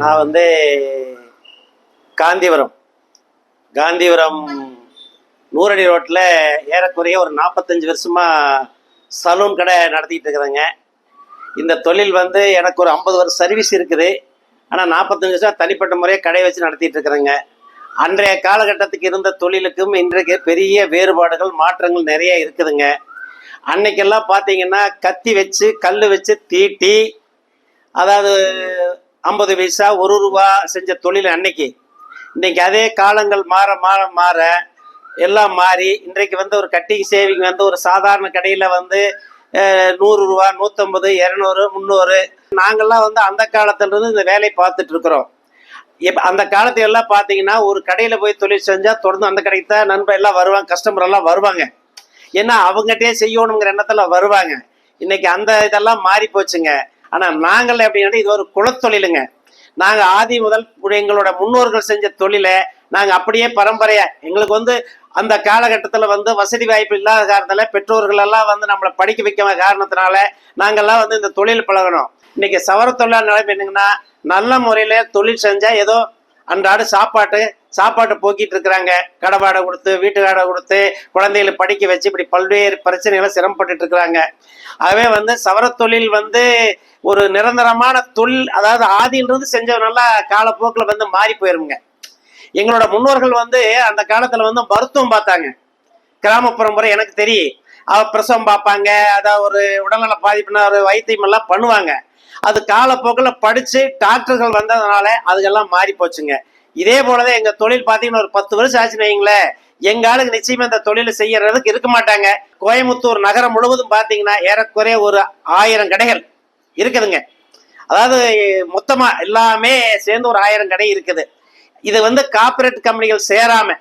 நான் வந்து காந்திபுரம் காந்திபுரம் நூறடி ரோட்டில் ஏறக்குறைய ஒரு நாற்பத்தஞ்சு வருஷமாக சலூன் கடை நடத்திக்கிட்டு இருக்கிறேங்க. இந்த தொழில் வந்து எனக்கு ஒரு ஐம்பது வருஷம் சர்வீஸ் இருக்குது. ஆனால் நாற்பத்தஞ்சு வருஷம் தனிப்பட்ட முறையாக கடை வச்சு நடத்திட்டு இருக்கிறேங்க. அன்றைய காலகட்டத்துக்கு இருந்த தொழிலுக்கும் இன்றைக்கு பெரிய வேறுபாடுகள் மாற்றங்கள் நிறைய இருக்குதுங்க. அன்னைக்கெல்லாம் பார்த்தீங்கன்னா கத்தி வச்சு கல் வச்சு தீட்டி அதாவது ஐம்பது பைசா ஒரு ரூபா செஞ்ச தொழில் அன்னைக்கு. இன்னைக்கு அதே காலங்கள் மாற மாற மாற எல்லாம் மாறி இன்றைக்கு வந்து ஒரு கட்டிங் சேவிங் வந்து ஒரு சாதாரண கடையில் வந்து நூறு ரூபா நூற்றம்பது இரநூறு முந்நூறு. நாங்கள்லாம் வந்து அந்த காலத்துலேருந்து இந்த வேலையை பார்த்துட்டு இருக்கிறோம். இப்போ அந்த காலத்துல எல்லாம் பார்த்தீங்கன்னா ஒரு கடையில் போய் தொழில் செஞ்சால் தொடர்ந்து அந்த கடைக்கு தான் நண்பர் எல்லாம் வருவாங்க கஸ்டமர் எல்லாம் வருவாங்க. ஏன்னா அவங்ககிட்டயே செய்யணுங்கிற எண்ணத்தில் வருவாங்க. இன்னைக்கு அந்த இதெல்லாம் மாறி போச்சுங்க ஆனால் நாங்கள் அப்படின்னா இது ஒரு குலத்தொழிலுங்க நாங்கள் ஆதி முதல் எங்களோட முன்னோர்கள் செஞ்ச தொழிலை நாங்கள் அப்படியே பரம்பரையா எங்களுக்கு வந்து அந்த காலகட்டத்தில் வந்து வசதி வாய்ப்பு இல்லாத காரணத்தில் பெற்றோர்கள் எல்லாம் வந்து நம்மளை படிக்க வைக்காம காரணத்தினால நாங்கெல்லாம் வந்து இந்த தொழில் பழகணும். இன்னைக்கு சவர தொழிலாளர் நிலைமை என்னங்கன்னா நல்ல முறையில் தொழில் செஞ்சால் ஏதோ அன்றாட சாப்பாட்டு சாப்பாட்டை போக்கிட்டு இருக்கிறாங்க. கடை வாடகை கொடுத்து வீட்டு வாடகை கொடுத்து குழந்தைகளை படிக்க வச்சு இப்படி பல்வேறு பிரச்சனைகளை சிரமப்பட்டு இருக்கிறாங்க. ஆகவே வந்து சவரத் தொழில் வந்து ஒரு நிரந்தரமான தொழில் அதாவது ஆதியிலிருந்து செஞ்சவனால காலப்போக்கில் வந்து மாறி போயிருங்க எங்களோட முன்னோர்கள் வந்து அந்த காலத்துல வந்து மருத்துவம் பார்த்தாங்க. கிராமப்புறம் முறை எனக்கு தெரியும். அவ பிரசவம் பார்ப்பாங்க அதாவது ஒரு உடல்நல பாதிப்புனா ஒரு வைத்தியம் எல்லாம் பண்ணுவாங்க. அது காலப்போக்கில் படிச்சு டாக்டர்கள் வந்ததுனால அதுக்கெல்லாம் மாறி போச்சுங்க. இதே போலதான் எங்க தொழில் பார்த்தீங்கன்னா ஒரு பத்து வருஷம் ஆச்சுன்னு வைங்களேன். எங்க ஆளுக்கு நிச்சயமா இந்த தொழிலை செய்யறதுக்கு இருக்க மாட்டாங்க. கோயம்புத்தூர் நகரம் முழுவதும் பார்த்தீங்கன்னா ஏறக்குறைய ஒரு ஆயிரம் கடைகள் இருக்குதுங்க. அதாவது மொத்தமா எல்லாமே சேர்ந்து ஒரு ஆயிரம் கடை இருக்குது. இது வந்து கார்ப்பரேட் கம்பெனிகள் சேராம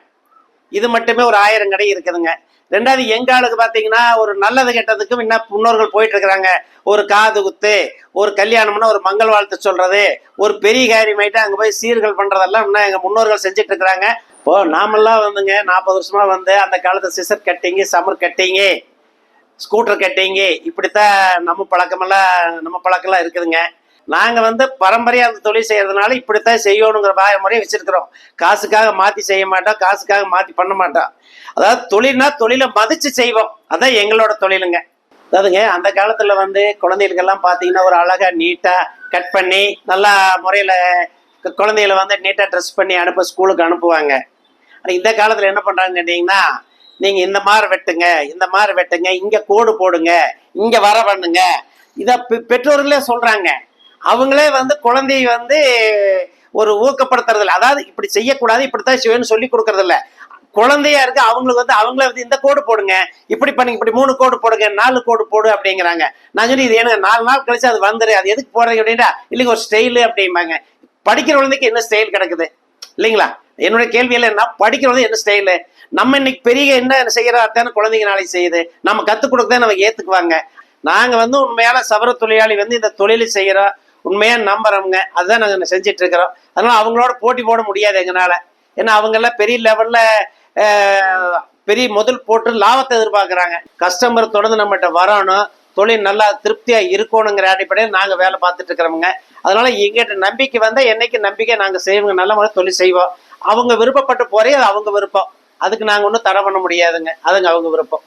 இது மட்டுமே ஒரு ஆயிரம் கடை இருக்குதுங்க. ரெண்டாவது எங்க ஆளுக்கு பார்த்தீங்கன்னா ஒரு நல்லது கெட்டதுக்கும் இன்னும் முன்னோர்கள் போயிட்டு இருக்கிறாங்க ஒரு காது குத்து ஒரு கல்யாணம்னா ஒரு மங்கள் வாழ்த்து சொல்றது ஒரு பெரிய காரியமாயிட்டு அங்கே போய் சீர்கள் பண்றதெல்லாம் இன்னும் எங்க முன்னோர்கள் செஞ்சுட்டு இருக்கிறாங்க இப்போ நாமெல்லாம் வந்துங்க நாற்பது வருஷமா வந்து அந்த காலத்து scissor cutting summer cutting scooter cutting இப்படித்தான் நம்ம பழக்கமெல்லாம் நம்ம பழக்கம்லாம் இருக்குதுங்க. நாங்கள் வந்து பரம்பரையாக அந்த தொழில் செய்கிறதுனால இப்படித்தான் செய்யணுங்கிற பாய முறையை வச்சிருக்கிறோம். காசுக்காக மாற்றி செய்ய மாட்டோம் காசுக்காக மாற்றி பண்ண மாட்டோம் அதாவது தொழில்னா தொழிலை மதித்து செய்வோம். அதான் எங்களோட தொழிலுங்க. அதாவதுங்க அந்த காலத்தில் வந்து குழந்தைகளுக்கெல்லாம் பார்த்தீங்கன்னா ஒரு அழகாக நீட்டாக கட் பண்ணி நல்லா முறையில் குழந்தைகள குழந்தைகளை வந்து நீட்டாக ட்ரெஸ் பண்ணி அனுப்ப ஸ்கூலுக்கு அனுப்புவாங்க. ஆனால் இந்த காலத்தில் என்ன பண்ணுறாங்கன்னு கேட்டிங்கன்னா நீங்கள் இந்த மாதிரி வெட்டுங்க இந்த மாதிரி வெட்டுங்க இங்கே கோடு போடுங்க இங்கே வர பண்ணுங்க. இதை பெ- பெற்றோர்களே சொல்கிறாங்க அவங்களே வந்து குழந்தையை வந்து ஒரு ஊக்கப்படுத்துறது இல்லை அதாவது இப்படி செய்யக்கூடாது இப்படித்தான் செய்யணும்னு சொல்லி கொடுக்கறது இல்லை குழந்தையா இருக்கு அவங்களுக்கு வந்து அவங்களே வந்து இந்த கோடு போடுங்க இப்படி பண்ணுங்க இப்படி மூணு கோடு போடுங்க நாலு கோடு போடு அப்படிங்கிறாங்க. நான் சொல்லி இது எனக்கு நாலு நாள் கழிச்சு அது வந்துரு அது எதுக்கு போடுறீங்க? அப்படின்னா இல்லைங்க ஒரு ஸ்டைலு அப்படிம்பாங்க. படிக்கிற குழந்தைக்கு என்ன ஸ்டைல் கிடக்குது? இல்லைங்களா? என்னுடைய கேள்வியில என்ன? படிக்கிற என்ன ஸ்டைலு? நம்ம இன்னைக்கு பெரிய என்ன செய்யறாத்தான குழந்தைங்க நாளைக்கு செய்யுது. நம்ம கத்துக் கொடுத்தா நம்ம ஏத்துக்குவாங்க. நாங்க வந்து உண்மையான சவர தொழிலாளி வந்து இந்த தொழில் செய்யறோம். உண்மையாக நம்புறவங்க அதுதான் நாங்கள் செஞ்சுட்டு இருக்கிறோம். அதனால அவங்களோட போட்டி போட முடியாது எங்களால். ஏன்னா அவங்கெல்லாம் பெரிய லெவலில் பெரிய முதல் போட்டு லாபத்தை எதிர்பார்க்குறாங்க. கஸ்டமர் தொடர்ந்து நம்மகிட்ட வரணும். தொழில் நல்லா திருப்தியாக இருக்கணுங்கிற அடிப்படையில் நாங்கள் வேலை பார்த்துட்டு இருக்கிறவங்க. அதனால எங்கிட்ட நம்பிக்கை வந்தால் என்னைக்கு நம்பிக்கை நாங்கள் செய்வோங்க நல்ல முறை தொழில் செய்வோம். அவங்க விருப்பப்பட்டு போகிறே அது அவங்க விருப்பம். அதுக்கு நாங்கள் ஒன்றும் தடை பண்ண முடியாதுங்க. அதுங்க அவங்க விருப்பம்.